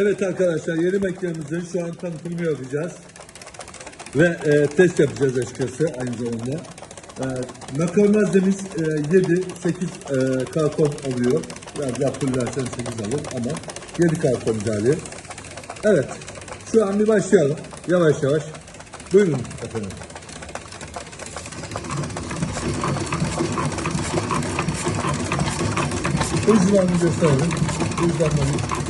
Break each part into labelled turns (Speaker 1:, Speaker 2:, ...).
Speaker 1: Evet arkadaşlar yeni makinemizin şu an tanıtımını yapacağız. Ve e, test yapacağız açıkçası aynı zamanda. E, makarnazemiz e, 7-8 e, karton alıyor. Biraz yaptırırlarsanız 8 alır ama 7 karton ideali. Evet. Şu an bir başlayalım. Yavaş yavaş. Buyurun efendim. Uzmanını gösterelim. Uzmanları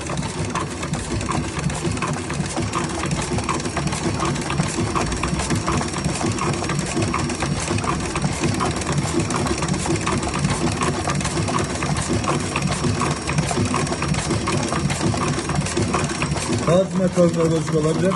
Speaker 1: Bazı makarnalar bozuk olabilir.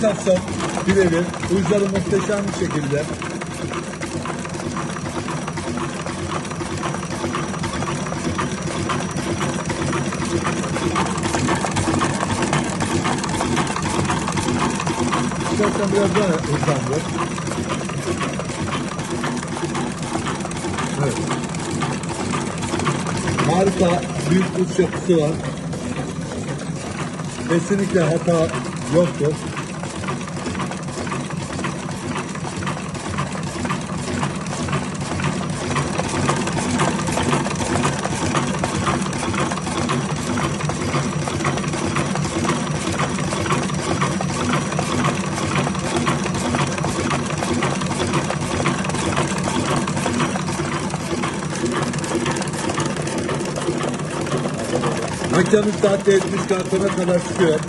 Speaker 1: Aplikasyon birebir, uyguları muhteşem bir şekilde. İstersen biraz daha hızlandır. Evet. Harika, büyük uç yapısı var. Kesinlikle hata yoktur. Makinemiz saatte 70 kartona kadar çıkıyor.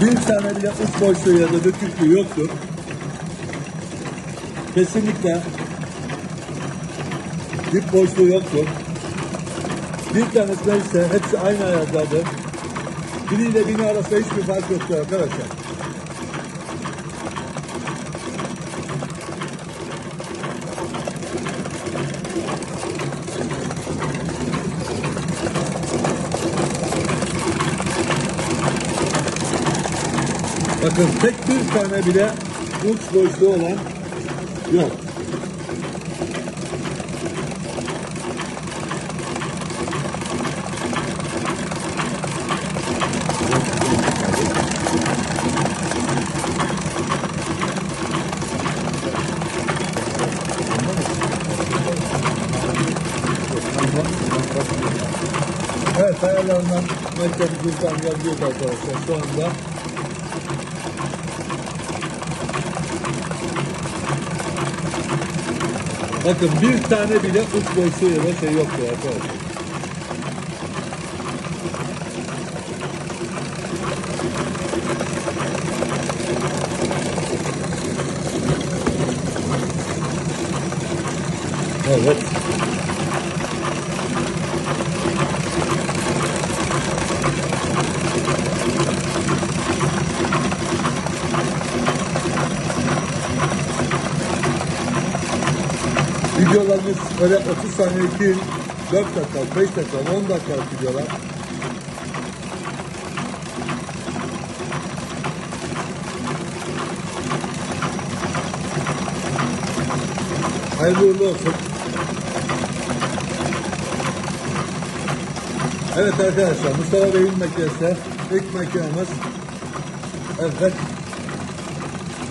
Speaker 1: Bir tane bile uç boşluğu ya da döküntü yoktur. Kesinlikle dip boşluğu yoktur. Bir tanesi ise hepsi aynı ayardadır. Biriyle bini arasında hiçbir fark yoktur arkadaşlar. Bakın tek bir tane bile uç boşluğu olan yok. Ayarlarından mektep cüzdan yazıyor arkadaşlar şu anda. Bakın bir tane bile uç boşluğu ya da şey yoktu arkadaşlar. Evet. Videolarımız öyle 30 saniye değil, 4 dakika, 5 dakika, 10 dakikalık videolar. Hayırlı uğurlu olsun. Evet arkadaşlar Mustafa Bey'in makinesi ilk makinemiz. Evet.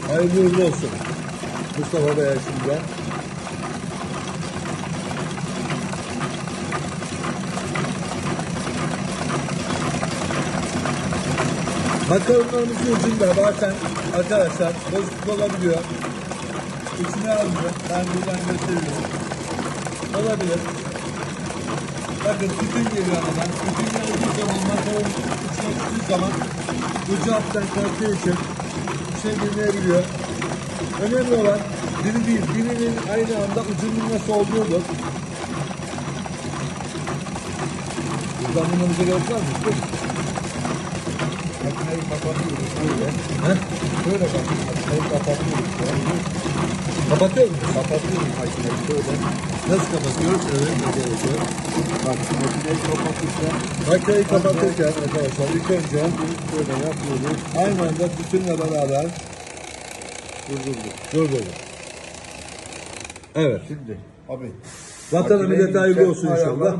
Speaker 1: Hayırlı uğurlu olsun. Mustafa Bey'e şimdi. Makaronlarımızın ucunda bazen arkadaşlar bozukluk olabiliyor. İçine almıyor. Ben buradan gösteriyorum. Olabilir. Bakın tütün geliyor aradan. Tütün geldiği zaman makinenin içine gittiği zaman ucu alttan kalktığı için içine girmeyebiliyor. Önemli olan biri değil, birinin aynı anda ucunun nasıl olduğudur. Buradan bulmamıza gerek var mı? Değil mi?
Speaker 2: Makineyi kapatıyoruz böyle.
Speaker 1: He?
Speaker 2: Böyle bak. Makineyi kapatıyoruz.
Speaker 1: Kapatıyor musun?
Speaker 2: Kapatıyoruz makineyi böyle.
Speaker 1: Nasıl kapatıyoruz? Evet, arkadaşlar.
Speaker 2: Bak makineyi kapatırken
Speaker 1: Makineyi kapatırken arkadaşlar ilk önce
Speaker 2: böyle yapıyoruz.
Speaker 1: aynı anda tütünle beraber
Speaker 2: Durdurduk.
Speaker 1: durdurduk. Evet.
Speaker 2: Şimdi abi.
Speaker 1: Vatanımız
Speaker 2: makinenin
Speaker 1: detaylı olsun inşallah.